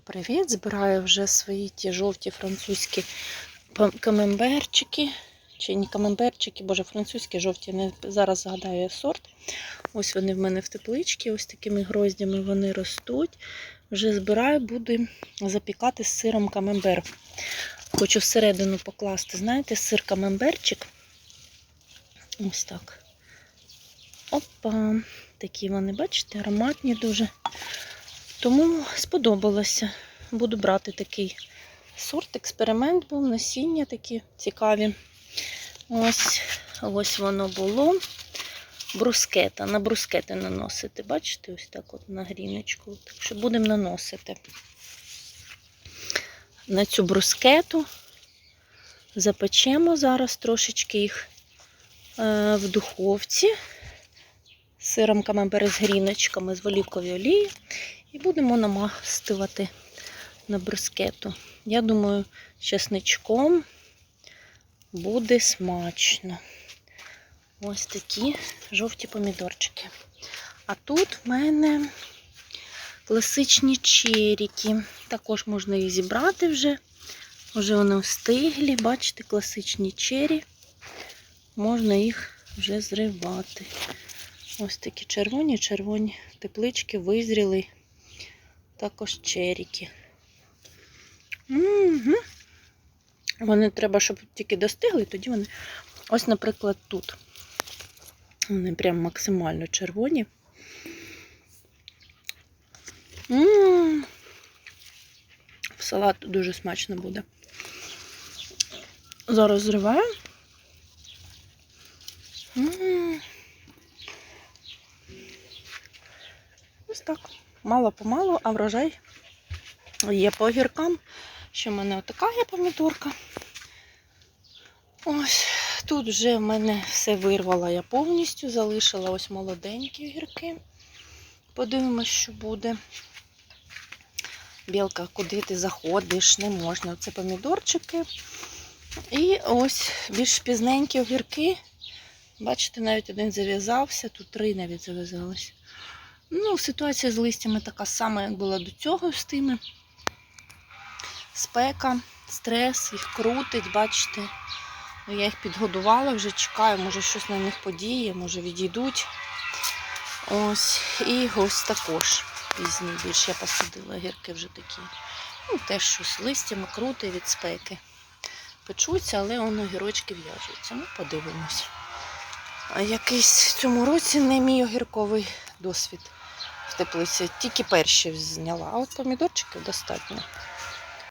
Привіт! Збираю вже свої ті жовті французькі камемберчики. Чи не камемберчики, боже, французькі жовті, не зараз згадаю сорт. Ось вони в мене в тепличці, ось такими гроздями вони ростуть. Вже збираю, буду запікати з сиром камембер. Хочу всередину покласти, знаєте, сир камемберчик. Ось так. Опа, такі вони, бачите, ароматні дуже. Тому сподобалося. Буду брати такий сорт, експеримент був, насіння такі цікаві. Ось, ось воно було. Брускета. На брускети наносити. Бачите, ось так от на гріночку. Так що будемо наносити. На цю брускету запечемо зараз трошечки їх е, в духовці з сиром камембер з гріночками, з олівкової олії. І будемо намастувати на брускету. Я думаю, з чесничком буде смачно. Ось такі жовті помідорчики. А тут в мене класичні черіки. Також можна їх зібрати вже. Вже вони встиглі. Бачите, класичні чері. Можна їх вже зривати. Ось такі червоні, червоні теплички визріли. Також черіки. Угу. Вони треба, щоб тільки достигли, тоді вони. Ось, наприклад, тут. Вони прям максимально червоні. М, В салат дуже смачно буде. Зараз зриваю. М. Ось так. Мало-помалу, а врожай є по огіркам. Ще в мене отака є помідорка. Ось тут вже в мене все вирвала я повністю, залишила ось молоденькі огірки. Подивимось, що буде. Білка, куди ти заходиш, не можна. Це помідорчики. І ось більш пізненькі огірки. Бачите, навіть один зав'язався, тут три навіть зав'язалися. Ну, ситуація з листями така сама, як була до цього з тими. Спека, стрес, їх крутить, бачите. Я їх підгодувала, вже чекаю, може щось на них подіє, може відійдуть. Ось. І ось також пізні більше я посадила гірки вже такі. Ну, теж щось листями крутить від спеки. Печуться, але воно гірочки в'яжуться. Ну, подивимось. А якийсь в цьому році не мій огірковий досвід теплиці. Тільки перші зняла, а от помідорчиків достатньо.